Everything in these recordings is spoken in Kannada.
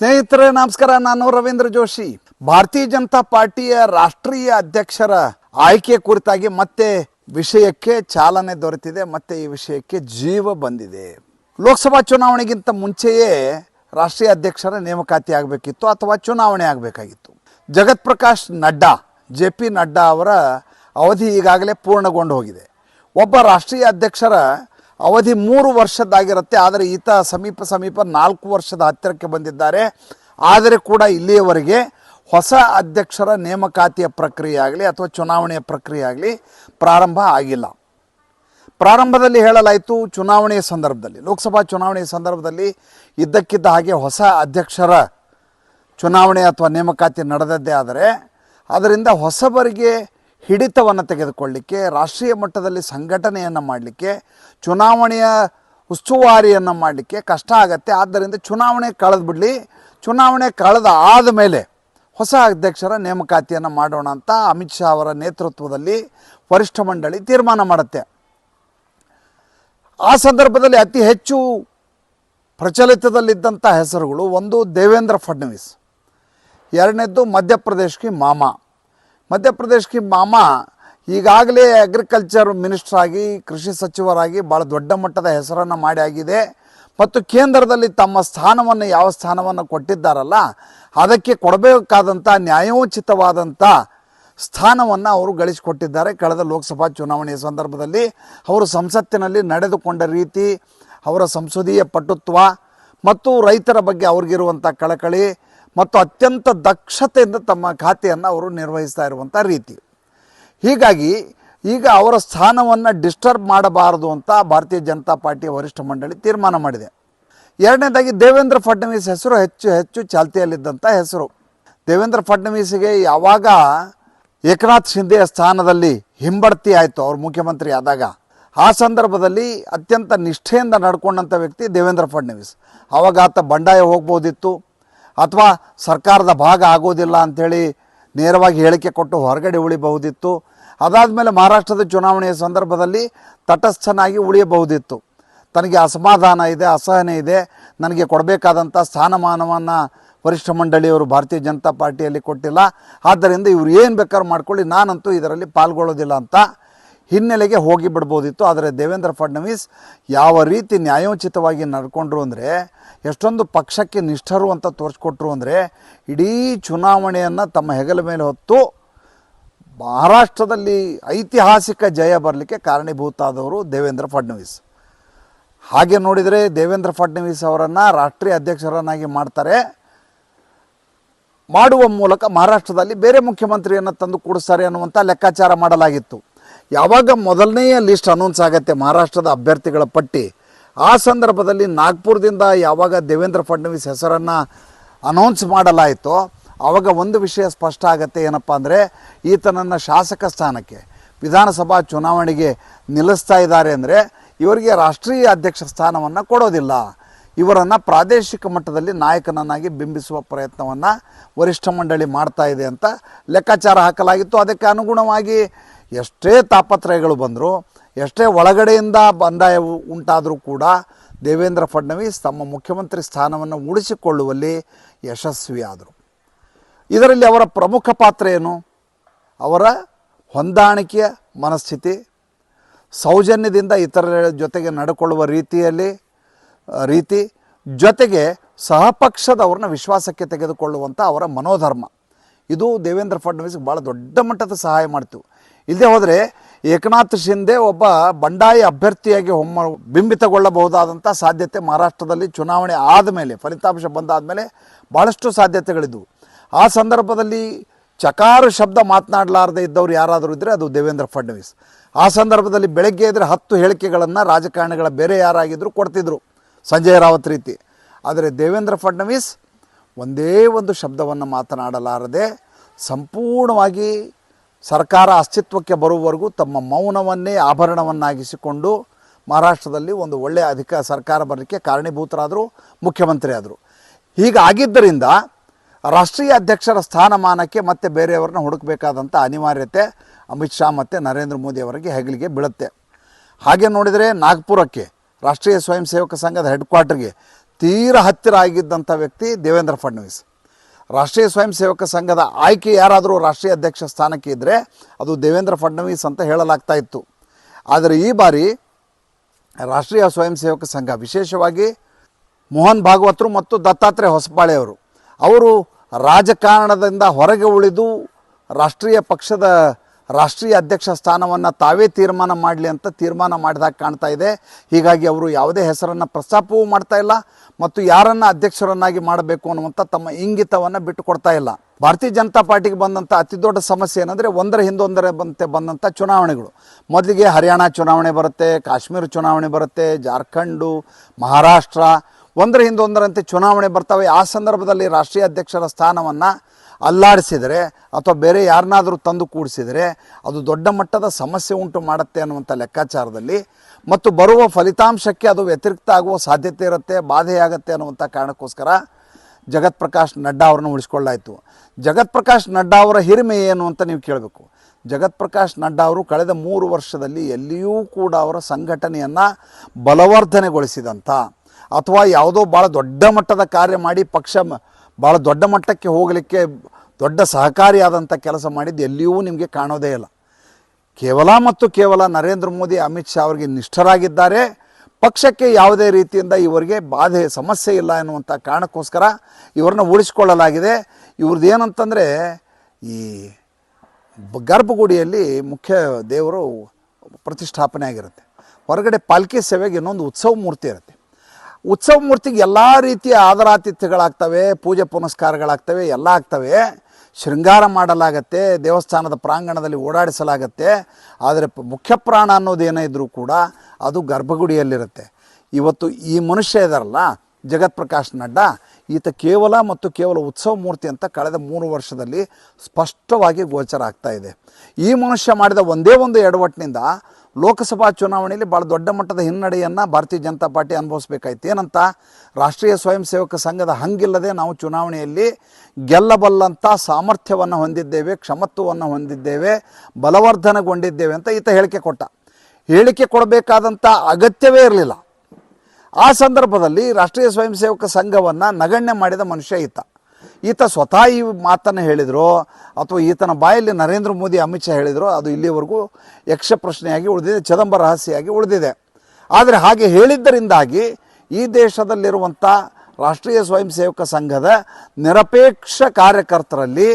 ಸ್ನೇಹಿತರೆ, ನಮಸ್ಕಾರ. ನಾನು ರವೀಂದ್ರ ಜೋಶಿ. ಭಾರತೀಯ ಜನತಾ ಪಾರ್ಟಿಯ ರಾಷ್ಟ್ರೀಯ ಅಧ್ಯಕ್ಷರ ಆಯ್ಕೆ ಕುರಿತಾಗಿ ಮತ್ತೆ ವಿಷಯಕ್ಕೆ ಚಾಲನೆ ದೊರೆತಿದೆ. ಮತ್ತೆ ಈ ವಿಷಯಕ್ಕೆ ಜೀವ ಬಂದಿದೆ. ಲೋಕಸಭಾ ಚುನಾವಣೆಗಿಂತ ಮುಂಚೆಯೇ ರಾಷ್ಟ್ರೀಯ ಅಧ್ಯಕ್ಷರ ನೇಮಕಾತಿ ಆಗಬೇಕಿತ್ತು ಅಥವಾ ಚುನಾವಣೆ ಆಗಬೇಕಾಗಿತ್ತು. ಜಗತ್ ಪ್ರಕಾಶ್ ನಡ್ಡಾ, ಜೆ ಪಿ ನಡ್ಡಾ ಅವರ ಅವಧಿ ಈಗಾಗಲೇ ಪೂರ್ಣಗೊಂಡು ಹೋಗಿದೆ. ಒಬ್ಬ ರಾಷ್ಟ್ರೀಯ ಅಧ್ಯಕ್ಷರ ಅವಧಿ ಮೂರು ವರ್ಷದ್ದಾಗಿರುತ್ತೆ, ಆದರೆ ಈತ ಸಮೀಪ ಸಮೀಪ ನಾಲ್ಕು ವರ್ಷದ ಹತ್ತಿರಕ್ಕೆ ಬಂದಿದ್ದಾರೆ. ಆದರೆ ಕೂಡ ಇಲ್ಲಿಯವರೆಗೆ ಹೊಸ ಅಧ್ಯಕ್ಷರ ನೇಮಕಾತಿಯ ಪ್ರಕ್ರಿಯೆ ಆಗಲಿ ಅಥವಾ ಚುನಾವಣೆಯ ಪ್ರಕ್ರಿಯೆ ಆಗಲಿ ಪ್ರಾರಂಭ ಆಗಿಲ್ಲ. ಪ್ರಾರಂಭದಲ್ಲಿ ಹೇಳಲಾಯಿತು, ಚುನಾವಣೆಯ ಸಂದರ್ಭದಲ್ಲಿ, ಲೋಕಸಭಾ ಚುನಾವಣೆಯ ಸಂದರ್ಭದಲ್ಲಿ ಇದ್ದಕ್ಕಿದ್ದ ಹಾಗೆ ಹೊಸ ಅಧ್ಯಕ್ಷರ ಚುನಾವಣೆ ಅಥವಾ ನೇಮಕಾತಿ ನಡೆದದ್ದೇ ಆದರೆ, ಅದರಿಂದ ಹೊಸಬರಿಗೆ ಹಿಡಿತವನ್ನು ತೆಗೆದುಕೊಳ್ಳಿಕ್ಕೆ, ರಾಷ್ಟ್ರೀಯ ಮಟ್ಟದಲ್ಲಿ ಸಂಘಟನೆಯನ್ನು ಮಾಡಲಿಕ್ಕೆ, ಚುನಾವಣೆಯ ಉಸ್ತುವಾರಿಯನ್ನು ಮಾಡಲಿಕ್ಕೆ ಕಷ್ಟ ಆಗತ್ತೆ. ಆದ್ದರಿಂದ ಚುನಾವಣೆ ಕಳೆದ್ಬಿಡಲಿ ಚುನಾವಣೆ ಕಳೆದ ಆದ ಮೇಲೆ ಹೊಸ ಅಧ್ಯಕ್ಷರ ನೇಮಕಾತಿಯನ್ನು ಮಾಡೋಣ ಅಂತ ಅಮಿತ್ ಶಾ ಅವರ ನೇತೃತ್ವದಲ್ಲಿ ವರಿಷ್ಠ ಮಂಡಳಿ ತೀರ್ಮಾನ ಮಾಡುತ್ತೆ. ಆ ಸಂದರ್ಭದಲ್ಲಿ ಅತಿ ಹೆಚ್ಚು ಪ್ರಚಲಿತದಲ್ಲಿದ್ದಂಥ ಹೆಸರುಗಳು ಒಂದು ದೇವೇಂದ್ರ ಫಡ್ನವೀಸ್, ಎರಡನೇದ್ದು ಮಧ್ಯಪ್ರದೇಶಕ್ಕೆ ಮಾಮ. ಮಧ್ಯಪ್ರದೇಶ್ಗೆ ಮಾಮ, ಈಗಾಗಲೇ ಅಗ್ರಿಕಲ್ಚರ್ ಮಿನಿಸ್ಟರ್ ಆಗಿ, ಕೃಷಿ ಸಚಿವರಾಗಿ ಭಾಳ ದೊಡ್ಡ ಮಟ್ಟದ ಹೆಸರನ್ನು ಮಾಡಿ ಆಗಿದೆ. ಮತ್ತು ಕೇಂದ್ರದಲ್ಲಿ ತಮ್ಮ ಸ್ಥಾನವನ್ನು ಯಾವ ಸ್ಥಾನವನ್ನು ಕೊಟ್ಟಿದ್ದಾರಲ್ಲ, ಅದಕ್ಕೆ ಕೊಡಬೇಕಾದಂಥ ನ್ಯಾಯೋಚಿತವಾದಂಥ ಸ್ಥಾನವನ್ನು ಅವರು ಗಳಿಸಿಕೊಟ್ಟಿದ್ದಾರೆ. ಕಳೆದ ಲೋಕಸಭಾ ಚುನಾವಣೆಯ ಸಂದರ್ಭದಲ್ಲಿ ಅವರು ಸಂಸತ್ತಿನಲ್ಲಿ ನಡೆದುಕೊಂಡ ರೀತಿ, ಅವರ ಸಂಸದೀಯ ಪಟುತ್ವ ಮತ್ತು ರೈತರ ಬಗ್ಗೆ ಅವ್ರಿಗಿರುವಂಥ ಕಳಕಳಿ ಮತ್ತು ಅತ್ಯಂತ ದಕ್ಷತೆಯಿಂದ ತಮ್ಮ ಖಾತೆಯನ್ನು ಅವರು ನಿರ್ವಹಿಸ್ತಾ ಇರುವಂಥ ರೀತಿ. ಹೀಗಾಗಿ ಈಗ ಅವರ ಸ್ಥಾನವನ್ನು ಡಿಸ್ಟರ್ಬ್ ಮಾಡಬಾರದು ಅಂತ ಭಾರತೀಯ ಜನತಾ ಪಾರ್ಟಿಯ ವರಿಷ್ಠ ಮಂಡಳಿ ತೀರ್ಮಾನ ಮಾಡಿದೆ. ಎರಡನೇದಾಗಿ ದೇವೇಂದ್ರ ಫಡ್ನವೀಸ್ ಹೆಸರು ಹೆಚ್ಚು ಹೆಚ್ಚು ಚಾಲ್ತಿಯಲ್ಲಿದ್ದಂಥ ಹೆಸರು. ದೇವೇಂದ್ರ ಫಡ್ನವೀಸ್ಗೆ ಯಾವಾಗ ಏಕನಾಥ್ ಶಿಂದೆಯ ಸ್ಥಾನದಲ್ಲಿ ಹಿಂಬಡ್ತಿ ಆಯಿತು ಅವರು ಮುಖ್ಯಮಂತ್ರಿ ಆದಾಗ, ಆ ಸಂದರ್ಭದಲ್ಲಿ ಅತ್ಯಂತ ನಿಷ್ಠೆಯಿಂದ ನಡ್ಕೊಂಡಂಥ ವ್ಯಕ್ತಿ ದೇವೇಂದ್ರ ಫಡ್ನವೀಸ್. ಆವಾಗ ಆತ ಬಂಡಾಯ ಹೋಗ್ಬೋದಿತ್ತು. ಅಥವಾ ಸರ್ಕಾರದ ಭಾಗ ಆಗೋದಿಲ್ಲ ಅಂಥೇಳಿ ನೇರವಾಗಿ ಹೇಳಿಕೆ ಕೊಟ್ಟು ಹೊರಗಡೆ ಉಳಿಬಹುದಿತ್ತು. ಅದಾದಮೇಲೆ ಮಹಾರಾಷ್ಟ್ರದ ಚುನಾವಣೆಯ ಸಂದರ್ಭದಲ್ಲಿ ತಟಸ್ಥನಾಗಿ ಉಳಿಯಬಹುದಿತ್ತು. ತನಗೆ ಅಸಮಾಧಾನ ಇದೆ, ಅಸಹನೆ ಇದೆ. ನನಗೆ ಕೊಡಬೇಕಾದಂಥ ಸ್ಥಾನಮಾನವನ್ನು ವರಿಷ್ಠ ಮಂಡಳಿಯವರು ಭಾರತೀಯ ಜನತಾ ಪಾರ್ಟಿಯಲ್ಲಿ ಕೊಟ್ಟಿಲ್ಲ. ಆದ್ದರಿಂದ ಇವರು ಏನು ಬೇಕಾದ್ರೂ ಮಾಡ್ಕೊಳ್ಳಿ. ನಾನಂತೂ ಇದರಲ್ಲಿ ಪಾಲ್ಗೊಳ್ಳೋದಿಲ್ಲ ಅಂತ ಹಿನ್ನೆಲೆಗೆ ಹೋಗಿ ಬಿಡ್ಬೋದಿತ್ತು. ಆದರೆ ದೇವೇಂದ್ರ ಫಡ್ನವೀಸ್ ಯಾವ ರೀತಿ ನ್ಯಾಯೋಚಿತವಾಗಿ ನಡ್ಕೊಂಡ್ರು ಅಂದರೆ, ಎಷ್ಟೊಂದು ಪಕ್ಷಕ್ಕೆ ನಿಷ್ಠರು ಅಂತ ತೋರಿಸ್ಕೊಟ್ರು ಅಂದರೆ, ಇಡೀ ಚುನಾವಣೆಯನ್ನು ತಮ್ಮ ಹೆಗಲ ಮೇಲೆ ಹೊತ್ತು ಮಹಾರಾಷ್ಟ್ರದಲ್ಲಿ ಐತಿಹಾಸಿಕ ಜಯ ಬರಲಿಕ್ಕೆ ಕಾರಣೀಭೂತ ಆದವರು ದೇವೇಂದ್ರ ಫಡ್ನವೀಸ್. ಹಾಗೆ ನೋಡಿದರೆ ದೇವೇಂದ್ರ ಫಡ್ನವೀಸ್ ಅವರನ್ನು ರಾಷ್ಟ್ರೀಯ ಅಧ್ಯಕ್ಷರನ್ನಾಗಿ ಮಾಡ್ತಾರೆ. ಮಾಡುವ ಮೂಲಕ ಮಹಾರಾಷ್ಟ್ರದಲ್ಲಿ ಬೇರೆ ಮುಖ್ಯಮಂತ್ರಿಯನ್ನು ತಂದು ಕೂಡಿಸ್ತಾರೆ ಅನ್ನುವಂಥ ಲೆಕ್ಕಾಚಾರ ಮಾಡಲಾಗಿತ್ತು. ಯಾವಾಗ ಮೊದಲನೆಯ ಲಿಸ್ಟ್ ಅನೌನ್ಸ್ ಆಗುತ್ತೆ ಮಹಾರಾಷ್ಟ್ರದ ಅಭ್ಯರ್ಥಿಗಳ ಪಟ್ಟಿ? ಆ ಸಂದರ್ಭದಲ್ಲಿ ನಾಗ್ಪುರದಿಂದ ಯಾವಾಗ ದೇವೇಂದ್ರ ಫಡ್ನವೀಸ್ ಹೆಸರನ್ನು ಅನೌನ್ಸ್ ಮಾಡಲಾಯಿತೋ ಆವಾಗ ಒಂದು ವಿಷಯ ಸ್ಪಷ್ಟ ಆಗುತ್ತೆ ಏನಪ್ಪ ಅಂದರೆ, ಈತನನ್ನು ಶಾಸಕ ಸ್ಥಾನಕ್ಕೆ, ವಿಧಾನಸಭಾ ಚುನಾವಣೆಗೆ ನಿಲ್ಲಿಸ್ತಾ ಇದ್ದಾರೆ ಅಂದರೆ, ಇವರಿಗೆ ರಾಷ್ಟ್ರೀಯ ಅಧ್ಯಕ್ಷ ಸ್ಥಾನವನ್ನು ಕೊಡೋದಿಲ್ಲ. ಇವರನ್ನು ಪ್ರಾದೇಶಿಕ ಮಟ್ಟದಲ್ಲಿ ನಾಯಕನನ್ನಾಗಿ ಬಿಂಬಿಸುವ ಪ್ರಯತ್ನವನ್ನು ವರಿಷ್ಠ ಮಂಡಳಿ ಮಾಡ್ತಾ ಇದೆ ಅಂತ ಲೆಕ್ಕಾಚಾರ ಹಾಕಲಾಗಿತ್ತು. ಅದಕ್ಕೆ ಅನುಗುಣವಾಗಿ ಎಷ್ಟೇ ತಾಪತ್ರಯಗಳು ಬಂದರೂ, ಎಷ್ಟೇ ಒಳಗಡೆಯಿಂದ ಬಂದಾಯ ಉಂಟಾದರೂ ಕೂಡ ದೇವೇಂದ್ರ ಫಡ್ನವೀಸ್ ತಮ್ಮ ಮುಖ್ಯಮಂತ್ರಿ ಸ್ಥಾನವನ್ನು ಉಳಿಸಿಕೊಳ್ಳುವಲ್ಲಿ ಯಶಸ್ವಿಯಾದರು. ಇದರಲ್ಲಿ ಅವರ ಪ್ರಮುಖ ಪಾತ್ರ ಏನು? ಅವರ ಹೊಂದಾಣಿಕೆಯ ಮನಸ್ಥಿತಿ, ಸೌಜನ್ಯದಿಂದ ಇತರರ ಜೊತೆಗೆ ನಡ್ಕೊಳ್ಳುವ ರೀತಿಯಲ್ಲಿ ರೀತಿ, ಜೊತೆಗೆ ಸಹಪಕ್ಷದವ್ರನ್ನ ವಿಶ್ವಾಸಕ್ಕೆ ತೆಗೆದುಕೊಳ್ಳುವಂಥ ಅವರ ಮನೋಧರ್ಮ. ಇದು ದೇವೇಂದ್ರ ಫಡ್ನವೀಸ್ಗೆ ಭಾಳ ದೊಡ್ಡ ಮಟ್ಟದ ಸಹಾಯ ಮಾಡ್ತು. ಇಲ್ಲದೆ ಹೋದರೆ ಏಕನಾಥ್ ಶಿಂದೆ ಒಬ್ಬ ಬಂಡಾಯ ಅಭ್ಯರ್ಥಿಯಾಗಿ ಹೊಮ್ಮ ಬಿಂಬಿತಗೊಳ್ಳಬಹುದಾದಂಥ ಸಾಧ್ಯತೆ ಮಹಾರಾಷ್ಟ್ರದಲ್ಲಿ ಚುನಾವಣೆ ಆದಮೇಲೆ, ಫಲಿತಾಂಶ ಬಂದಾದಮೇಲೆ ಭಾಳಷ್ಟು ಸಾಧ್ಯತೆಗಳಿದ್ದವು ಆ ಸಂದರ್ಭದಲ್ಲಿ ಚಕಾರು ಶಬ್ದ ಮಾತನಾಡಲಾರದೆ ಇದ್ದವ್ರು ಯಾರಾದರೂ ಇದ್ದರೆ ಅದು ದೇವೇಂದ್ರ ಫಡ್ನವೀಸ್. ಆ ಸಂದರ್ಭದಲ್ಲಿ ಬೆಳಗ್ಗೆ ಇದ್ದರೆ ಹತ್ತು ಹೇಳಿಕೆಗಳನ್ನು ರಾಜಕಾರಣಿಗಳ ಬೇರೆ ಯಾರಾಗಿದ್ದರೂ ಕೊಡ್ತಿದ್ರು, ಸಂಜಯ್ ರಾವತ್ ರೀತಿ. ಆದರೆ ದೇವೇಂದ್ರ ಫಡ್ನವೀಸ್ ಒಂದೇ ಒಂದು ಶಬ್ದವನ್ನು ಮಾತನಾಡಲಾರದೆ ಸಂಪೂರ್ಣವಾಗಿ ಸರ್ಕಾರ ಅಸ್ತಿತ್ವಕ್ಕೆ ಬರುವವರೆಗೂ ತಮ್ಮ ಮೌನವನ್ನೇ ಆಭರಣವನ್ನಾಗಿಸಿಕೊಂಡು ಮಹಾರಾಷ್ಟ್ರದಲ್ಲಿ ಒಂದು ಒಳ್ಳೆಯ ಅಧಿಕ ಸರ್ಕಾರ ಬರಲಿಕ್ಕೆ ಕಾರಣೀಭೂತರಾದರು ಮುಖ್ಯಮಂತ್ರಿ ಆದರು ಹೀಗಾಗಿದ್ದರಿಂದ ರಾಷ್ಟ್ರೀಯ ಅಧ್ಯಕ್ಷರ ಸ್ಥಾನಮಾನಕ್ಕೆ ಮತ್ತೆ ಬೇರೆಯವ್ರನ್ನ ಹುಡುಕಬೇಕಾದಂಥ ಅನಿವಾರ್ಯತೆ ಅಮಿತ್ ಶಾ ಮತ್ತು ನರೇಂದ್ರ ಮೋದಿ ಅವರಿಗೆ ಹೆಗಲಿಗೆ ಬೀಳುತ್ತೆ. ಹಾಗೆ ನೋಡಿದರೆ ನಾಗ್ಪುರಕ್ಕೆ ರಾಷ್ಟ್ರೀಯ ಸ್ವಯಂ ಸೇವಕ ಸಂಘದ ಹೆಡ್ ಕ್ವಾರ್ಟರ್ಗೆ ತೀರ ಹತ್ತಿರ ಆಗಿದ್ದಂಥ ವ್ಯಕ್ತಿ ದೇವೇಂದ್ರ ಫಡ್ನವೀಸ್. ರಾಷ್ಟ್ರೀಯ ಸ್ವಯಂ ಸೇವಕ ಸಂಘದ ಆಯ್ಕೆ ಯಾರಾದರೂ ರಾಷ್ಟ್ರೀಯ ಅಧ್ಯಕ್ಷ ಸ್ಥಾನಕ್ಕೆ ಇದ್ದರೆ ಅದು ದೇವೇಂದ್ರ ಫಡ್ನವೀಸ್ ಅಂತ ಹೇಳಲಾಗ್ತಾ ಇತ್ತು. ಆದರೆ ಈ ಬಾರಿ ರಾಷ್ಟ್ರೀಯ ಸ್ವಯಂ ಸೇವಕ ಸಂಘ, ವಿಶೇಷವಾಗಿ ಮೋಹನ್ ಭಾಗವತರು ಮತ್ತು ದತ್ತಾತ್ರೇಯ ಹೊಸಬಾಳೆಯವರು ಅವರು ರಾಜಕಾರಣದಿಂದ ಹೊರಗೆ ಉಳಿದು ರಾಷ್ಟ್ರೀಯ ಪಕ್ಷದ ರಾಷ್ಟ್ರೀಯ ಅಧ್ಯಕ್ಷ ಸ್ಥಾನವನ್ನು ತಾವೇ ತೀರ್ಮಾನ ಮಾಡಲಿ ಅಂತ ತೀರ್ಮಾನ ಮಾಡಿದಾಗ ಕಾಣ್ತಾ ಇದೆ. ಹೀಗಾಗಿ ಅವರು ಯಾವುದೇ ಹೆಸರನ್ನು ಪ್ರಸ್ತಾಪವೂ ಮಾಡ್ತಾ ಇಲ್ಲ ಮತ್ತು ಯಾರನ್ನು ಅಧ್ಯಕ್ಷರನ್ನಾಗಿ ಮಾಡಬೇಕು ಅನ್ನುವಂಥ ತಮ್ಮ ಇಂಗಿತವನ್ನು ಬಿಟ್ಟುಕೊಡ್ತಾ ಇಲ್ಲ. ಭಾರತೀಯ ಜನತಾ ಪಾರ್ಟಿಗೆ ಬಂದಂಥ ಅತಿ ದೊಡ್ಡ ಸಮಸ್ಯೆ ಏನಂದರೆ ಒಂದರ ಹಿಂದೊಂದರ ಬಂತೆ ಬಂದಂಥ ಚುನಾವಣೆಗಳು. ಮೊದಲಿಗೆ ಹರಿಯಾಣ ಚುನಾವಣೆ ಬರುತ್ತೆ, ಕಾಶ್ಮೀರ ಚುನಾವಣೆ ಬರುತ್ತೆ, ಜಾರ್ಖಂಡು, ಮಹಾರಾಷ್ಟ್ರ. ಒಂದರ ಹಿಂದೊಂದರಂತೆ ಚುನಾವಣೆ ಬರ್ತವೆ. ಆ ಸಂದರ್ಭದಲ್ಲಿ ರಾಷ್ಟ್ರೀಯ ಅಧ್ಯಕ್ಷರ ಸ್ಥಾನವನ್ನು ಅಲ್ಲಾಡಿಸಿದರೆ ಅಥವಾ ಬೇರೆ ಯಾರನ್ನಾದರೂ ತಂದು ಕೂಡಿಸಿದರೆ ಅದು ದೊಡ್ಡ ಮಟ್ಟದ ಸಮಸ್ಯೆ ಉಂಟು ಮಾಡುತ್ತೆ ಅನ್ನುವಂಥ ಲೆಕ್ಕಾಚಾರದಲ್ಲಿ ಮತ್ತು ಬರುವ ಫಲಿತಾಂಶಕ್ಕೆ ಅದು ವ್ಯತಿರಿಕ್ತ ಆಗುವ ಸಾಧ್ಯತೆ ಇರುತ್ತೆ ಬಾಧೆಯಾಗತ್ತೆ ಅನ್ನುವಂಥ ಕಾರಣಕ್ಕೋಸ್ಕರ ಜಗತ್ ಪ್ರಕಾಶ್ ನಡ್ಡಾ ಅವ್ರನ್ನ ಉಳಿಸ್ಕೊಳ್ಳಾಯಿತು ಜಗತ್ ಪ್ರಕಾಶ್ ನಡ್ಡಾ ಅವರ ಹಿರಿಮೆ ಏನು ಅಂತ ನೀವು ಕೇಳಬೇಕು. ಜಗತ್ ಪ್ರಕಾಶ್ ನಡ್ಡಾ ಅವರು ಕಳೆದ ಮೂರು ವರ್ಷದಲ್ಲಿ ಎಲ್ಲಿಯೂ ಕೂಡ ಅವರ ಸಂಘಟನೆಯನ್ನು ಬಲವರ್ಧನೆಗೊಳಿಸಿದಂಥ ಅಥವಾ ಯಾವುದೋ ಭಾಳ ದೊಡ್ಡ ಮಟ್ಟದ ಕಾರ್ಯ ಮಾಡಿ ಪಕ್ಷ ಭಾಳ ದೊಡ್ಡ ಮಟ್ಟಕ್ಕೆ ಹೋಗಲಿಕ್ಕೆ ದೊಡ್ಡ ಸಹಕಾರಿಯಾದಂಥ ಕೆಲಸ ಮಾಡಿದ್ದು ಎಲ್ಲಿಯೂ ನಿಮಗೆ ಕಾಣೋದೇ ಇಲ್ಲ. ಕೇವಲ ಮತ್ತು ಕೇವಲ ನರೇಂದ್ರ ಮೋದಿ, ಅಮಿತ್ ಶಾ ಅವರಿಗೆ ನಿಷ್ಠರಾಗಿದ್ದಾರೆ. ಪಕ್ಷಕ್ಕೆ ಯಾವುದೇ ರೀತಿಯಿಂದ ಇವರಿಗೆ ಬಾಧೆ, ಸಮಸ್ಯೆ ಇಲ್ಲ ಎನ್ನುವಂಥ ಕಾರಣಕ್ಕೋಸ್ಕರ ಇವರನ್ನ ಉಳಿಸ್ಕೊಳ್ಳಲಾಗಿದೆ ಇವ್ರದ್ದು ಏನಂತಂದರೆ ಈ ಗರ್ಭಗುಡಿಯಲ್ಲಿ ಮುಖ್ಯ ದೇವರು ಪ್ರತಿಷ್ಠಾಪನೆ ಆಗಿರುತ್ತೆ ಹೊರಗಡೆ ಪಾಲ್ಕಿ ಸೇವೆಗೆ ಇನ್ನೊಂದು ಉತ್ಸವ ಮೂರ್ತಿ ಇರುತ್ತೆ. ಉತ್ಸವ ಮೂರ್ತಿಗೆ ಎಲ್ಲ ರೀತಿಯ ಆದರಾತಿಥ್ಯಗಳಾಗ್ತವೆ, ಪೂಜೆ ಪುನಸ್ಕಾರಗಳಾಗ್ತವೆ, ಎಲ್ಲ ಆಗ್ತವೆ. ಶೃಂಗಾರ ಮಾಡಲಾಗತ್ತೆ, ದೇವಸ್ಥಾನದ ಪ್ರಾಂಗಣದಲ್ಲಿ ಓಡಾಡಿಸಲಾಗತ್ತೆ. ಆದರೆ ಮುಖ್ಯ ಪ್ರಾಣ ಅನ್ನೋದೇನೇ ಇದ್ದರೂ ಕೂಡ ಅದು ಗರ್ಭಗುಡಿಯಲ್ಲಿರುತ್ತೆ. ಇವತ್ತು ಈ ಮನುಷ್ಯ ಇದಾರಲ್ಲ ಜಗತ್ ಪ್ರಕಾಶ್ ನಡ್ಡಾ, ಈತ ಕೇವಲ ಮತ್ತು ಕೇವಲ ಉತ್ಸವ ಮೂರ್ತಿ ಅಂತ ಕಳೆದ ಮೂರು ವರ್ಷದಲ್ಲಿ ಸ್ಪಷ್ಟವಾಗಿ ಗೋಚರ ಆಗ್ತಾ ಇದೆ. ಈ ಮನುಷ್ಯ ಮಾಡಿದ ಒಂದೇ ಒಂದು ಎಡವಟ್ಟಿನಿಂದ ಲೋಕಸಭಾ ಚುನಾವಣೆಯಲ್ಲಿ ಭಾಳ ದೊಡ್ಡ ಮಟ್ಟದ ಹಿನ್ನಡೆಯನ್ನು ಭಾರತೀಯ ಜನತಾ ಪಾರ್ಟಿ ಅನುಭವಿಸ್ಬೇಕಾಯ್ತು. ಏನಂತ? ರಾಷ್ಟ್ರೀಯ ಸ್ವಯಂ ಸೇವಕ ಸಂಘದ ಹಂಗಿಲ್ಲದೆ ನಾವು ಚುನಾವಣೆಯಲ್ಲಿ ಗೆಲ್ಲಬಲ್ಲಂಥ ಸಾಮರ್ಥ್ಯವನ್ನು ಹೊಂದಿದ್ದೇವೆ, ಕ್ಷಮತ್ವವನ್ನು ಹೊಂದಿದ್ದೇವೆ, ಬಲವರ್ಧನೆಗೊಂಡಿದ್ದೇವೆ ಅಂತ ಈತ ಹೇಳಿಕೆ ಕೊಟ್ಟ. ಹೇಳಿಕೆ ಕೊಡಬೇಕಾದಂಥ ಅಗತ್ಯವೇ ಇರಲಿಲ್ಲ. ಆ ಸಂದರ್ಭದಲ್ಲಿ ರಾಷ್ಟ್ರೀಯ ಸ್ವಯಂ ಸೇವಕ ಸಂಘವನ್ನು ನಗಣ್ಯ ಮಾಡಿದ ಮನುಷ್ಯ ಈತ. ಈತ ಸ್ವತಃ ಈ ಮಾತನ್ನು ಹೇಳಿದರು ಅಥವಾ ಈತನ ಬಾಯಲ್ಲಿ ನರೇಂದ್ರ ಮೋದಿ, ಅಮಿತ್ ಶಾ ಹೇಳಿದರು ಅದು ಇಲ್ಲಿವರೆಗೂ ಯಕ್ಷ ಪ್ರಶ್ನೆಯಾಗಿ ಉಳಿದಿದೆ ಚದಂಬ ರಹಸ್ಯಾಗಿ ಉಳಿದಿದೆ. ಆದರೆ ಹಾಗೆ ಹೇಳಿದ್ದರಿಂದಾಗಿ ಈ ದೇಶದಲ್ಲಿರುವಂಥ ರಾಷ್ಟ್ರೀಯ ಸ್ವಯಂ ಸೇವಕ ಸಂಘದ ನಿರಪೇಕ್ಷ ಕಾರ್ಯಕರ್ತರಲ್ಲಿ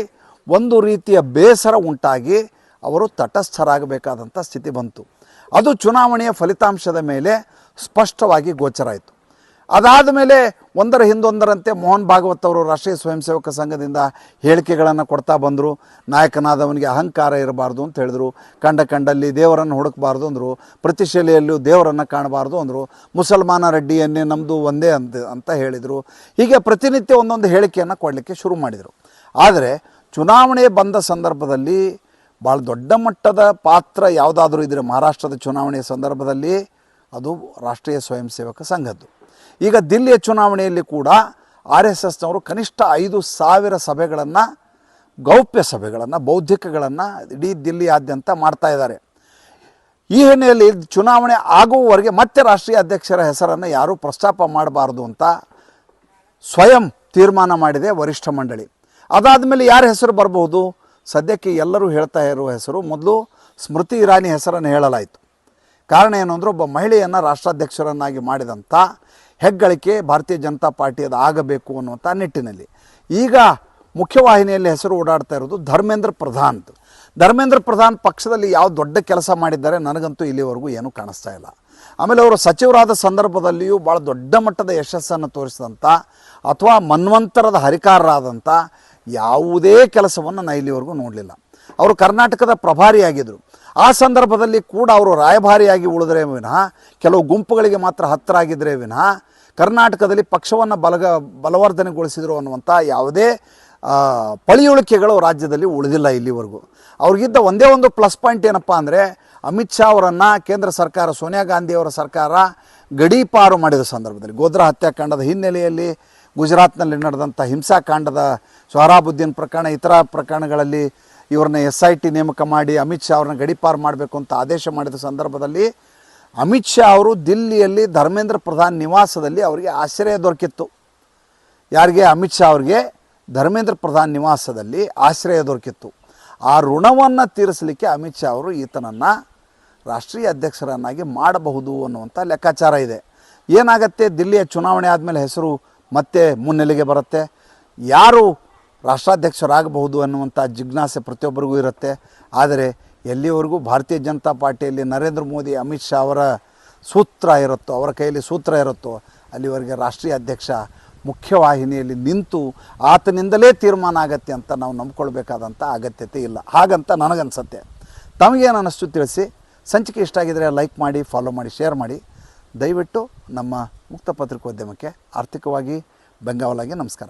ಒಂದು ರೀತಿಯ ಬೇಸರ ಉಂಟಾಗಿ ಅವರು ತಟಸ್ಥರಾಗಬೇಕಾದಂಥ ಸ್ಥಿತಿ ಬಂತು. ಅದು ಚುನಾವಣೆಯ ಫಲಿತಾಂಶದ ಮೇಲೆ ಸ್ಪಷ್ಟವಾಗಿ ಗೋಚರ ಆಯಿತು. ಅದಾದ ಮೇಲೆ ಒಂದರ ಹಿಂದೊಂದರಂತೆ ಮೋಹನ್ ಭಾಗವತ್ ಅವರು ರಾಷ್ಟ್ರೀಯ ಸ್ವಯಂ ಸೇವಕ ಸಂಘದಿಂದ ಹೇಳಿಕೆಗಳನ್ನು ಕೊಡ್ತಾ ಬಂದರು. ನಾಯಕನಾದವನಿಗೆ ಅಹಂಕಾರ ಇರಬಾರ್ದು ಅಂತ ಹೇಳಿದ್ರು. ಕಂಡ ಕಂಡಲ್ಲಿ ದೇವರನ್ನು ಹುಡುಕಬಾರ್ದು ಅಂದರು. ಪ್ರತಿ ಶಿಲೆಯಲ್ಲೂ ದೇವರನ್ನು ಕಾಣಬಾರ್ದು ಅಂದರು. ಮುಸಲ್ಮಾನ ರೆಡ್ಡಿಯನ್ನೇ ನಮ್ಮದು ಒಂದೇ ಅಂತ ಅಂತ ಹೇಳಿದರು. ಹೀಗೆ ಪ್ರತಿನಿತ್ಯ ಒಂದೊಂದು ಹೇಳಿಕೆಯನ್ನು ಕೊಡಲಿಕ್ಕೆ ಶುರು ಮಾಡಿದರು. ಆದರೆ ಚುನಾವಣೆ ಬಂದ ಸಂದರ್ಭದಲ್ಲಿ ಭಾಳ ದೊಡ್ಡ ಮಟ್ಟದ ಪಾತ್ರ ಯಾವುದಾದ್ರೂ ಇದ್ದರೆ ಮಹಾರಾಷ್ಟ್ರದ ಚುನಾವಣೆಯ ಸಂದರ್ಭದಲ್ಲಿ ಅದು ರಾಷ್ಟ್ರೀಯ ಸ್ವಯಂ ಸೇವಕ ಸಂಘದ್ದು. ಈಗ ದಿಲ್ಲಿಯ ಚುನಾವಣೆಯಲ್ಲಿ ಕೂಡ ಆರ್ ಎಸ್ ಎಸ್ನವರು ಕನಿಷ್ಠ ಐದು ಸಾವಿರ ಸಭೆಗಳನ್ನು, ಗೌಪ್ಯ ಸಭೆಗಳನ್ನು, ಬೌದ್ಧಿಕಗಳನ್ನು ಇಡೀ ದಿಲ್ಲಿಯಾದ್ಯಂತ ಮಾಡ್ತಾ ಇದ್ದಾರೆ. ಈ ಹಿನ್ನೆಲೆಯಲ್ಲಿ ಚುನಾವಣೆ ಆಗುವವರೆಗೆ ಮತ್ತೆ ರಾಷ್ಟ್ರೀಯ ಅಧ್ಯಕ್ಷರ ಹೆಸರನ್ನು ಯಾರೂ ಪ್ರಸ್ತಾಪ ಮಾಡಬಾರ್ದು ಅಂತ ಸ್ವಯಂ ತೀರ್ಮಾನ ಮಾಡಿದೆ ವರಿಷ್ಠ ಮಂಡಳಿ. ಅದಾದ ಮೇಲೆ ಯಾರ ಹೆಸರು ಬರಬಹುದು? ಸದ್ಯಕ್ಕೆ ಎಲ್ಲರೂ ಹೇಳ್ತಾ ಇರುವ ಹೆಸರು ಮೊದಲು ಸ್ಮೃತಿ ಇರಾನಿ ಹೆಸರನ್ನು ಹೇಳಲಾಯಿತು. ಕಾರಣ ಏನು ಅಂದರೆ ಒಬ್ಬ ಮಹಿಳೆಯನ್ನು ರಾಷ್ಟ್ರಾಧ್ಯಕ್ಷರನ್ನಾಗಿ ಮಾಡಿದಂಥ ಹೆಗ್ಗಳಿಕೆ ಭಾರತೀಯ ಜನತಾ ಪಾರ್ಟಿಯದು ಆಗಬೇಕು ಅನ್ನುವಂಥ ನಿಟ್ಟಿನಲ್ಲಿ. ಈಗ ಮುಖ್ಯವಾಹಿನಿಯಲ್ಲಿ ಹೆಸರು ಓಡಾಡ್ತಾ ಇರೋದು ಧರ್ಮೇಂದ್ರ ಪ್ರಧಾನ್. ಧರ್ಮೇಂದ್ರ ಪ್ರಧಾನ್ ಪಕ್ಷದಲ್ಲಿ ಯಾವ ದೊಡ್ಡ ಕೆಲಸ ಮಾಡಿದ್ದಾರೆ ನನಗಂತೂ ಇಲ್ಲಿವರೆಗೂ ಏನು ಕಾಣಿಸ್ತಾ ಇಲ್ಲ. ಆಮೇಲೆ ಅವರು ಸಚಿವರಾದ ಸಂದರ್ಭದಲ್ಲಿಯೂ ಭಾಳ ದೊಡ್ಡ ಮಟ್ಟದ ಯಶಸ್ಸನ್ನು ತೋರಿಸಿದಂಥ ಅಥವಾ ಮನ್ವಂತರದ ಹರಿಕಾರರಾದಂಥ ಯಾವುದೇ ಕೆಲಸವನ್ನು ನಾನು ಇಲ್ಲಿವರೆಗೂ ನೋಡಲಿಲ್ಲ. ಅವರು ಕರ್ನಾಟಕದ ಪ್ರಭಾರಿಯಾಗಿದ್ದರು ಆ ಸಂದರ್ಭದಲ್ಲಿ ಕೂಡ ಅವರು ರಾಯಭಾರಿಯಾಗಿ ಉಳಿದ್ರೆ ವಿನಃ, ಕೆಲವು ಗುಂಪುಗಳಿಗೆ ಮಾತ್ರ ಹತ್ತಿರ ಆಗಿದ್ದರೆ ವಿನಃ ಕರ್ನಾಟಕದಲ್ಲಿ ಪಕ್ಷವನ್ನು ಬಲಗ ಬಲವರ್ಧನೆಗೊಳಿಸಿದರು ಅನ್ನುವಂಥ ಯಾವುದೇ ಪಳಿಯುಳಿಕೆಗಳು ರಾಜ್ಯದಲ್ಲಿ ಉಳಿದಿಲ್ಲ ಇಲ್ಲಿವರೆಗೂ. ಅವ್ರಿಗಿದ್ದ ಒಂದೇ ಒಂದು ಪ್ಲಸ್ ಪಾಯಿಂಟ್ ಏನಪ್ಪ ಅಂದರೆ ಅಮಿತ್ ಶಾ ಅವರನ್ನು ಕೇಂದ್ರ ಸರ್ಕಾರ, ಸೋನಿಯಾ ಗಾಂಧಿಯವರ ಸರ್ಕಾರ ಗಡೀಪಾರು ಮಾಡಿದ ಸಂದರ್ಭದಲ್ಲಿ. ಗೋಧ್ರಾ ಹತ್ಯಾಕಾಂಡದ ಹಿನ್ನೆಲೆಯಲ್ಲಿ ಗುಜರಾತ್ನಲ್ಲಿ ನಡೆದಂಥ ಹಿಂಸಾಕಾಂಡದ ಸೊಹರಾಬುದ್ದೀನ್ ಪ್ರಕರಣ, ಇತರ ಪ್ರಕರಣಗಳಲ್ಲಿ ಇವ್ರನ್ನ ಎಸ್ ಐ ಟಿ ನೇಮಕ ಮಾಡಿ ಅಮಿತ್ ಶಾ ಅವ್ರನ್ನ ಗಡೀಪಾರು ಮಾಡಬೇಕು ಅಂತ ಆದೇಶ ಮಾಡಿದ ಸಂದರ್ಭದಲ್ಲಿ ಅಮಿತ್ ಶಾ ಅವರು ದಿಲ್ಲಿಯಲ್ಲಿ ಧರ್ಮೇಂದ್ರ ಪ್ರಧಾನ್ ನಿವಾಸದಲ್ಲಿ ಅವರಿಗೆ ಆಶ್ರಯ ದೊರಕಿತ್ತು. ಯಾರಿಗೆ? ಅಮಿತ್ ಶಾ ಅವರಿಗೆ ಧರ್ಮೇಂದ್ರ ಪ್ರಧಾನ್ ನಿವಾಸದಲ್ಲಿ ಆಶ್ರಯ ದೊರಕಿತ್ತು. ಆ ಋಣವನ್ನು ತೀರಿಸಲಿಕ್ಕೆ ಅಮಿತ್ ಶಾ ಅವರು ಈತನನ್ನು ರಾಷ್ಟ್ರೀಯ ಅಧ್ಯಕ್ಷರನ್ನಾಗಿ ಮಾಡಬಹುದು ಅನ್ನುವಂಥ ಲೆಕ್ಕಾಚಾರ ಇದೆ. ಏನಾಗತ್ತೆ? ದಿಲ್ಲಿಯ ಚುನಾವಣೆ ಆದಮೇಲೆ ಹೆಸರು ಮತ್ತೆ ಮುನ್ನೆಲೆಗೆ ಬರುತ್ತೆ. ಯಾರು ರಾಷ್ಟ್ರಾಧ್ಯಕ್ಷರಾಗಬಹುದು ಅನ್ನುವಂಥ ಜಿಜ್ಞಾಸೆ ಪ್ರತಿಯೊಬ್ಬರಿಗೂ ಇರುತ್ತೆ. ಆದರೆ ಎಲ್ಲಿವರೆಗೂ ಭಾರತೀಯ ಜನತಾ ಪಾರ್ಟಿಯಲ್ಲಿ ನರೇಂದ್ರ ಮೋದಿ, ಅಮಿತ್ ಶಾ ಅವರ ಸೂತ್ರ ಇರುತ್ತೋ, ಅವರ ಕೈಯಲ್ಲಿ ಸೂತ್ರ ಇರುತ್ತೋ, ಅಲ್ಲಿವರೆಗೆ ರಾಷ್ಟ್ರೀಯ ಅಧ್ಯಕ್ಷ ಮುಖ್ಯವಾಹಿನಿಯಲ್ಲಿ ನಿಂತು ಆತನಿಂದಲೇ ತೀರ್ಮಾನ ಆಗತ್ತೆ ಅಂತ ನಾವು ನಂಬ್ಕೊಳ್ಬೇಕಾದಂಥ ಅಗತ್ಯತೆ ಇಲ್ಲ. ಹಾಗಂತ ನನಗನ್ಸತ್ತೆ. ತಮಗೇನು ಅನ್ನಿಸ್ತು ತಿಳಿಸಿ. ಸಂಚಿಕೆ ಇಷ್ಟ ಆಗಿದರೆ ಲೈಕ್ ಮಾಡಿ, ಫಾಲೋ ಮಾಡಿ, ಶೇರ್ ಮಾಡಿ. ದಯವಿಟ್ಟು ನಮ್ಮ ಮುಕ್ತ ಪತ್ರಿಕೋದ್ಯಮಕ್ಕೆ ಆರ್ಥಿಕವಾಗಿ ಬೆಂಗಾವಲಾಗಿ ನಮಸ್ಕಾರ.